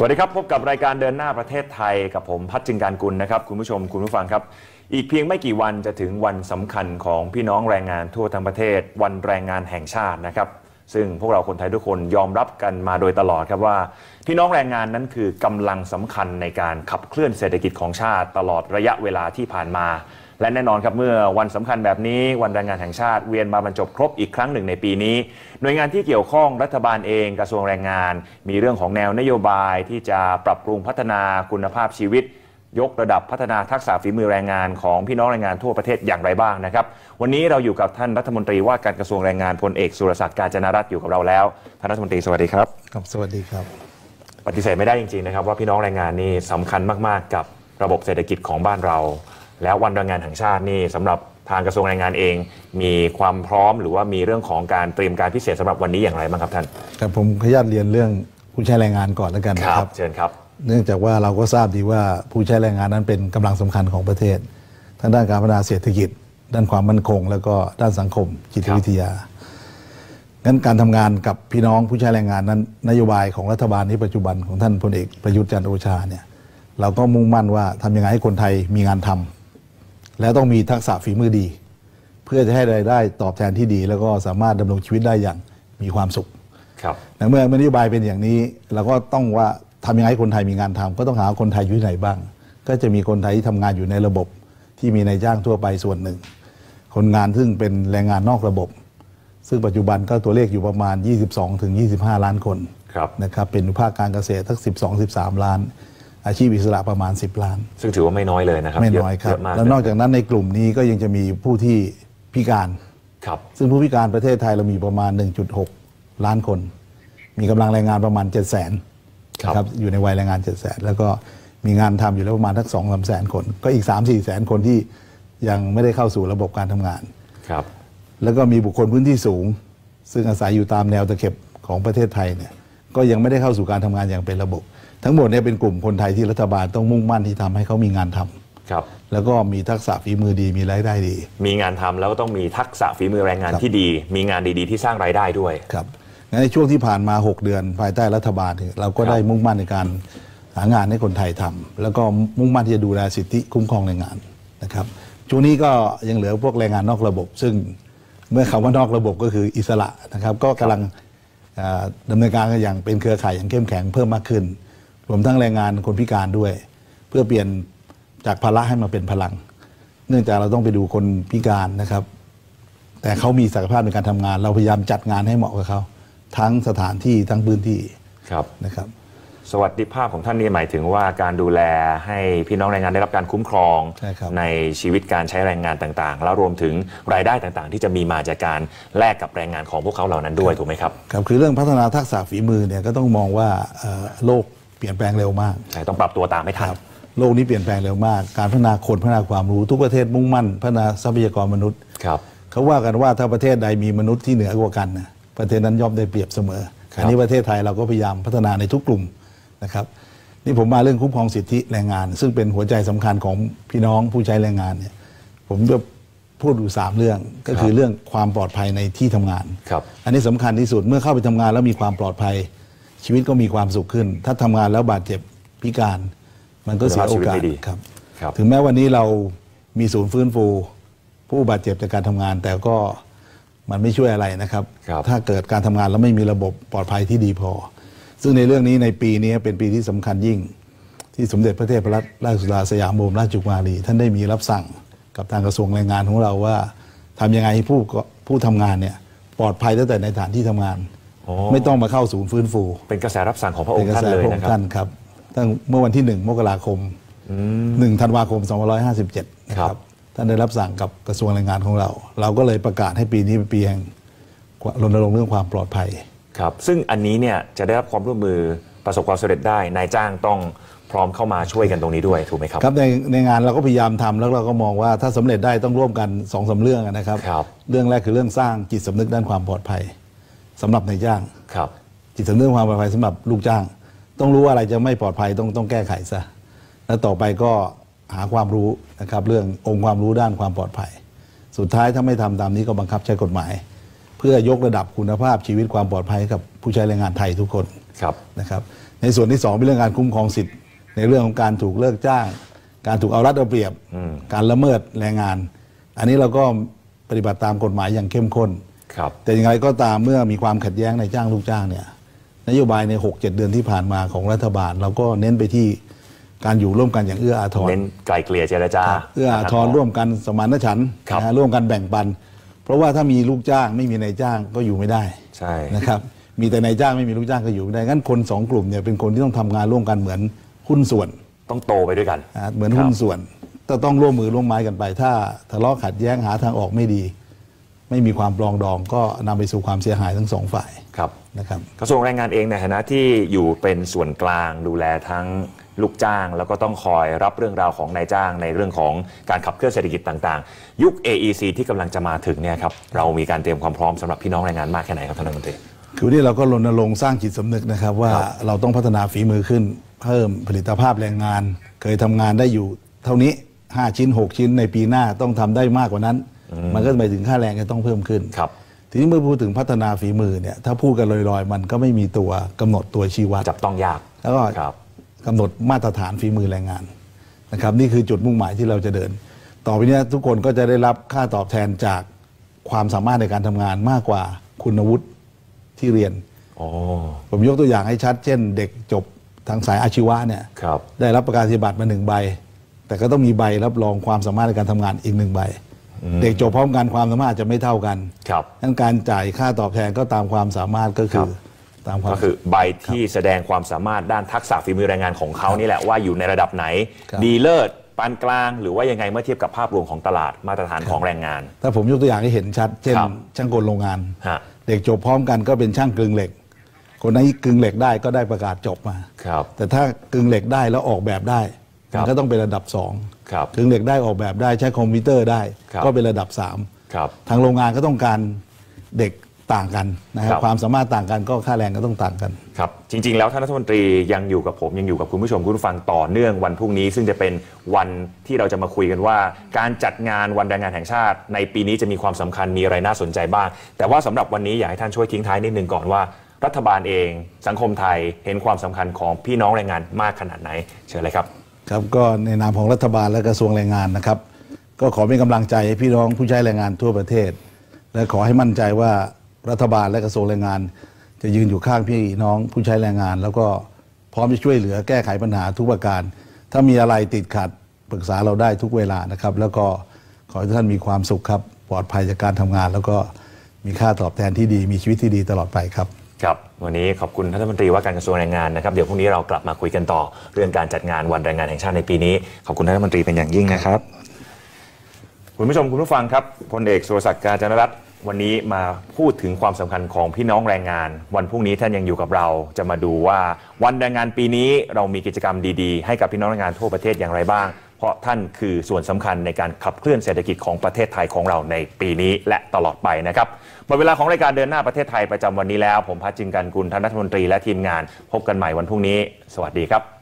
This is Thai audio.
สวัสดีครับพบกับรายการเดินหน้าประเทศไทยกับผมพัฒจึงการกุลนะครับคุณผู้ชมคุณผู้ฟังครับ อีกเพียงไม่กี่วันจะถึงวันสำคัญของพี่น้องแรงงานทั่วทั้งประเทศ วันแรงงานแห่งชาตินะครับ ซึ่งพวกเราคนไทยทุกคนยอมรับกันมาโดยตลอดครับว่า พี่น้องแรงงานนั้นคือกำลังสำคัญในการขับเคลื่อนเศรษฐกิจของชาติตลอดระยะเวลาที่ผ่านมา และแน่นอนครับเมื่อวันสำคัญแบบนี้วันแรงงานแห่งชาติเวียนมาบรรจบครบอีกครั้งหนึ่งในปีนี้ หน่วยงานที่เกี่ยวข้องรัฐบาลเองกระทรวงแรงงาน มีเรื่องของแนวนโยบายที่จะปรับปรุงพัฒนาคุณภาพชีวิต ยกระดับพัฒนาทักษะฝีมือแรงงานของพี่น้องแรงงานทั่วประเทศอย่างไรบ้างนะครับ วันนี้เราอยู่กับท่านรัฐมนตรีว่าการกระทรวงแรงงานพลเอกสุรศักดิ์การจนรัตน์อยู่กับเราแล้วท่านรัฐมนตรีสวัสดีครับครับสวัสดีครับ ปฏิเสธไม่ได้จริงๆนะครับว่าพี่น้องแรงงานนี่สำคัญมากๆ กับระบบเศรษฐกิจของบ้านเรา แล้ววันแรงงานแห่งชาตินี่สำหรับทางกระทรวงแรงงานเอง มีความพร้อมหรือว่ามีเรื่องของการเตรียมการพิเศษสำหรับวันนี้อย่างไรบ้างครับท่านครับผมขออนุญาตเรียนเรื่องผู้ใช้แรงงานก่อนแล้วกันนะครับเชิญครับ เนื่องจากว่าเราก็ทราบดีว่าผู้ใช้แรงงานนั้นเป็นกำลังสำคัญของประเทศทั้งด้านการพัฒนาเศรษฐกิจ ด้านความมั่นคง แล้วก็ด้านสังคมจิตวิทยางั้นการทำงานกับพี่น้องผู้ใช้แรงงานนั้น นโยบายของรัฐบาลในปัจจุบันของท่านพลเอกประยุทธ์จันทร์โอชาเนี่ยเราก็มุ่งมั่นว่าทำยังไงให้คนไทยมีงานทำ และต้องมีทักษะฝีมือดี เพื่อจะให้รายได้ตอบแทนที่ดี แล้วก็สามารถดำรงชีวิตได้อย่างมีความสุขครับในเมื่อนโยบายเป็นอย่างนี้เราก็ต้องว่าทำยังไงให้คนไทยมีงานทำก็ต้องหาคนไทยอยู่ที่ไหนบ้าง ก็จะมีคนไทยที่ทำงานอยู่ในระบบที่มีนายจ้างทั่วไปส่วนหนึ่ง คนงานซึ่งเป็นแรงงานนอกระบบ ซึ่งปัจจุบันก็ตัวเลขอยู่ประมาณ 22ถึง25 ล้านคนครับนะครับเป็นภาคการเกษตรทั้ง12 13 ล้าน อาชีพอิสระประมาณ 10 ล้าน ซึ่งถือว่าไม่น้อยเลยนะครับไม่น้อยครับเะมากแล้วนอกจากนั้นในกลุ่มนี้ก็ยังจะมีผู้ที่พิการครับซึ่งผู้พิการประเทศไทยเรามีประมาณ 1.6 ล้านคน มีกำลังแรงงานประมาณ 7 0 0 0 0 0ครับนะครับอยู่ในวัยแรงงาน 7 0 0 0 0 0แล้วก็มีงานทำอยู่แล้วประมาณทัก2 3แสนคน ก็อีก 3 4แสนคนที่ยังไม่ได้เข้าสู่ระบบการทำงานครับแล้วก็มีบุคคลพื้นที่สูง ซึ่งอาศัยอยู่ตามแนวตะเข็บของประเทศไทยเนี่ยก็ยังไม่ได้เข้าสู่การทำงานอย่างเป็นระบบ ทั้งหมดเนี่ยเป็นกลุ่มคนไทยที่รัฐบาลต้องมุ่งมั่นที่ทำให้เขามีงานทำครับ แล้วก็มีทักษะฝีมือดีมีรายได้ดี มีงานทำแล้วก็ต้องมีทักษะฝีมือแรงงานที่ดี มีงานดีๆ ที่สร้างรายได้ด้วยครับงั้นในช่วงที่ผ่านมา 6 เดือนภายใต้รัฐบาลเนี่ยเราก็ได้มุ่งมั่นในการหางานให้คนไทยทำแล้วก็มุ่งมั่นที่จะดูแลสิทธิคุ้มครองแรงงานนะครับช่วงนี้ก็ยังเหลือพวกแรงงานนอกระบบ ซึ่งเมื่อคำว่านอกระบบก็คืออิสระนะครับ ก็กำลังเอ่อดำเนินการกันอย่างเป็นเครือข่ายอย่างเข้มแข็งเพิ่มมากขึ้น รวมทั้งแรงงานคนพิการด้วย เพื่อเปลี่ยนจากภาระให้มาเป็นพลัง เนื่องจากเราต้องไปดูคนพิการนะครับ แต่เขามีศักยภาพในการทำงาน เราพยายามจัดงานให้เหมาะกับเขาทั้งสถานที่ทั้งพื้นที่ครับนะครับ สวัสดิภาพของท่านนี่หมายถึงว่าการดูแลให้พี่น้องแรงงานได้รับการคุ้มครองใช่ครับชีวิตการใช้แรงงานต่างๆ แล้วรวมถึงรายได้ต่างๆ ที่จะมีมาจากการแลกกับแรงงานของพวกเขาเหล่านั้นด้วยถูกไหมครับครับคือเรื่องพัฒนาทักษะฝีมือเนี่ยก็ต้องมองว่าเอ่อโลก เปลี่ยนแปลงเร็วมาก ใช่ต้องปรับตัวตามให้ทัน โลกนี้เปลี่ยนแปลงเร็วมาก การพัฒนาคนพัฒนาความรู้ทุกประเทศมุ่งมั่น พัฒนาทรัพยากรมนุษย์ครับเขาว่ากันว่าถ้าประเทศใดมีมนุษย์ที่เหนือกว่ากันนะประเทศนั้นย่อมได้เปรียบเสมอครับอันนี้ประเทศไทยเราก็พยายามพัฒนาในทุกกลุ่มนะครับนี่ผมมาเรื่องคุ้มครองสิทธิแรงงาน ซึ่งเป็นหัวใจสำคัญของพี่น้องผู้ใช้แรงงานเนี่ยผมจะพูดอยู่สามเรื่องก็คือเรื่องความปลอดภัยในที่ทำงานครับอันนี้สำคัญที่สุดเมื่อเข้าไปทำงานแล้วมีความปลอดภัย ชีวิตก็มีความสุขขึ้น ถ้าทำงานแล้วบาดเจ็บพิการมันก็เสียโอกาสคุณภาพชีวิตไม่ดีครับครับ ถึงแม้วันนี้เรามีศูนย์ฟื้นฟู ผู้บาดเจ็บจากการทำงาน แต่ก็มันไม่ช่วยอะไรนะครับครับถ้าเกิดการทำงานแล้วไม่มีระบบปลอดภัยที่ดีพอ ซึ่งในเรื่องนี้ในปีนี้เป็นปีที่สำคัญยิ่ง ที่สมเด็จพระเทพรัตนราชสุดาสยามบรมราชกุมารีท่านได้มีรับสั่งกับทางกระทรวงแรงงานของเราว่าทำยังไงให้ผู้ผู้ทำงานเนี่ยปลอดภัยตั้งแต่ในฐานที่ทำงานอ๋อ ไม่ต้องมาเข้าศูนย์ฟื้นฟู เป็นกระแสรับสั่งของพระอเป็งนค์กระท่านแสเลยพระองนะค์ครับท่านครับตั้งเมื่อวันที่หนึ่งมกราคมหนึ่งธันวาคม 2557นะคครัรับบท่านได้รับสั่งกับกระทรวงแรงงานของเรา เราก็เลยประกาศให้ปีนี้เป็นปีแห่งรณรงค์เรื่องความปลอดภัยครับซึ่งอันนี้เนี่ยจะได้รับความร่วมมือประสบความสำเร็จได้นายจ้างต้องพร้อมเข้ามาช่วยกันตรงนี้ด้วยถูกไหมครับครับในในงานเราก็พยายามทำแล้วเราก็มองว่าถ้าสำเร็จได้ต้องร่วมกันสองสาเรื่องนะครับครับเรื่องแรกคือเรื่องสร้างจิตสำนึกด้านความปลอดภัย สำหรับนายจ้างครับจิตสำนึกความปลอดภัยสำหรับลูกจ้าง ต้องรู้ว่าอะไรจะไม่ปลอดภัยต้องต้องแก้ไขซะแล้วต่อไปก็หาความรู้นะครับเรื่ององค์ความรู้ด้านความปลอดภัย สุดท้ายถ้าไม่ทำตามนี้ก็บังคับใช้กฎหมาย เพื่อยกระดับคุณภาพชีวิตความปลอดภัยให้กับผู้ใช้แรงงานไทยทุกคนครับนะครับ ในส่วนที่สองเป็นเรื่องการคุ้มครองสิทธิ์ ในเรื่องของการถูกเลิกจ้าง การถูกเอารัดเอาเปรียบ การละเมิดแรงงาน อันนี้เราก็ปฏิบัติตามกฎหมายอย่างเข้มข้น ครับแต่อย่างไรก็ตามเมื่อมีความขัดแย้งในจ้างลูกจ้างเนี่ยนโยบายใน 6 7 เดือนที่ผ่านมาของรัฐบาล เราก็เน้นไปที่การอยู่ร่วมกันอย่างเอื้ออาทรเน้นไกลเกลี่ยเจรจาครับเอื้ออาทรร่วมกันสมานฉันท์ครับนะฮะร่วมกันแบ่งปัน เพราะว่าถ้ามีลูกจ้างไม่มีนายจ้างก็อยู่ไม่ได้ใช่นะครับมีแต่นายจ้างไม่มีลูกจ้างก็อยู่ไม่ได้งั้นคนสองกลุ่มเนี่ยเป็นคนที่ต้องทำงานร่วมกันเหมือนหุ้นส่วน ต้องโตไปด้วยกันอ่าเหมือนหุ้นส่วนก็ต้องร่วมมือร่วมไม้กันไป ถ้าทะเลาะขัดแย้งหาทางออกไม่ดี ไม่มีความปรองดองก็นำไปสู่ความเสียหายทั้งสองฝ่ายครับนะครับกระทรวงแรงงานเองในฐานะที่อยู่เป็นส่วนกลางดูแลทั้งลูกจ้าง แล้วก็ต้องคอยรับเรื่องราวของนายจ้างในเรื่องของการขับเคลื่อนเศรษฐกิจต่างๆ ยุค AEC ที่กำลังจะมาถึงเนี่ยครับเรามีการเตรียมความพร้อมสำหรับพี่น้องแรงงานมากแค่ไหนครับท่านรัฐมนตรีคือวันนี้เราก็รณรงค์สร้างจิตสำนึกนะครับว่าครับเราต้องพัฒนาฝีมือขึ้น เพิ่มผลิตภาพแรงงาน เคยทำงานได้อยู่ เท่านี้ 5 ชิ้น 6 ชิ้นในปีหน้าต้องทำได้มากกว่านั้น มันก็หมายถึงค่าแรงจะต้องเพิ่มขึ้นครับทีนี้เมื่อพูดถึงพัฒนาฝีมือเนี่ยถ้าพูดกันลอยๆ มันก็ไม่มีตัวกำหนดตัวชี้วัดจับต้องยาก แล้วก็ครับกำหนดมาตรฐานฝีมือแรงงานนะครับนี่คือจุดมุ่งหมายที่เราจะเดิน ต่อไปเนี้ทุกคนก็จะได้รับค่าตอบแทนจากความสามารถในการทำงานมากกว่าคุณวุฒิที่เรียนโอ้ผมยกตัวอย่างให้ชัด เช่น เด็กจบทางสายอาชีวะเนี่ยครับได้รับประกาศนียบัตรมาหนึ่งใบ แต่ก็ต้องมีใบรับรองความสามารถในการทำงานอีกหนึ่งใบ เด็กจบพร้อมกันความสามารถอาจจะไม่เท่ากัน ครับดังนั้นการจ่ายค่าตอบแทนก็ตามความสามารถก็คือตามความ ก็คือใบที่แสดงความสามารถด้านทักษะฝีมือแรงงานของเขานี่แหละว่าอยู่ในระดับไหน ครับ ดีเลิศปานกลางหรือว่ายังไงเมื่อเทียบกับภาพรวมของตลาดมาตรฐานของแรงงาน ถ้าผมยกตัวอย่างให้เห็นชัด เช่น ครับ ช่างกลโรงงาน ฮะเด็กจบพร้อมกันก็เป็นช่างกลึงเหล็ก คนนั้นกลึงเหล็กได้ก็ได้ประกาศจบมา ครับ แต่ถ้ากลึงเหล็กได้แล้วออกแบบได้ครั มับนก็ต้องเป็นระดับสองครับกลึงเหล็กได้ออกแบบได้ใช้คอมพิวเตอร์ได้ครับก็เป็นระดับสามครับทางโรงงานก็ต้องการเด็กต่างกันนะคครัรับบความสามารถต่างกันก็ค่าแรงก็ต้องต่างกันครับจริง ๆ แล้วท่านรัฐมนตรียังอยู่กับผมยังอยู่กับคุณผู้ชมคุณผู้ฟังต่อเนื่องวันพรุ่งนี้ ซึ่งจะเป็นวันที่เราจะมาคุยกันว่า การจัดงานวันแรงงานแห่งชาติ ในปีนี้จะมีความสำคัญมีอะไรน่าสนใจบ้าง แต่ว่าสำหรับวันนี้อยากให้ท่านช่วยทิ้งท้ายนิดนึงก่อนว่า รัฐบาลเอง สังคมไทยเห็นความสำคัญของพี่น้องแรงงานมากขนาดไหน เชิญเลยครับ ครับก็ในนามของรัฐบาลและกระทรวงแรงงานนะครับ ก็ขอเป็นกำลังใจให้พี่น้องผู้ใช้แรงงานทั่วประเทศ และขอให้มั่นใจว่ารัฐบาลและกระทรวงแรงงาน จะยืนอยู่ข้างพี่น้องผู้ใช้แรงงาน แล้วก็พร้อมจะช่วยเหลือแก้ไขปัญหาทุกประการ ถ้ามีอะไรติดขัดปรึกษาเราได้ทุกเวลานะครับ แล้วก็ขอให้ท่านมีความสุขครับ ปลอดภัยจากการทำงาน แล้วก็มีค่าตอบแทนที่ดี มีชีวิตที่ดีตลอดไปครับ ครับ วันนี้ขอบคุณท่านรัฐมนตรีว่าการกระทรวงแรงงานนะครับ เดี๋ยวพรุ่งนี้เรากลับมาคุยกันต่อเรื่องการจัดงานวันแรงงานแห่งชาติในปีนี้ ขอบคุณท่านรัฐมนตรีเป็นอย่างยิ่งนะครับ คุณผู้ชมคุณผู้ฟังครับพลเอกสุรศักดิ์การจนรัตน์วันนี้มาพูดถึงความสำคัญของพี่น้องแรงงาน วันพรุ่งนี้ท่านยังอยู่กับเรา จะมาดูว่าวันแรงงานปีนี้เรามีกิจกรรมดีๆ ให้กับพี่น้องแรงงานทั่วประเทศอย่างไรบ้าง เพราะท่านคือส่วนสำคัญในการขับเคลื่อนเศรษฐกิจของประเทศไทยของเราในปีนี้และตลอดไปนะครับหมดเวลาของรายการเดินหน้าประเทศไทยประจำวันนี้แล้ว ผมพัชจิงกันกุลท่านรัฐมนตรีและทีมงานพบกันใหม่วันพรุ่งนี้ สวัสดีครับ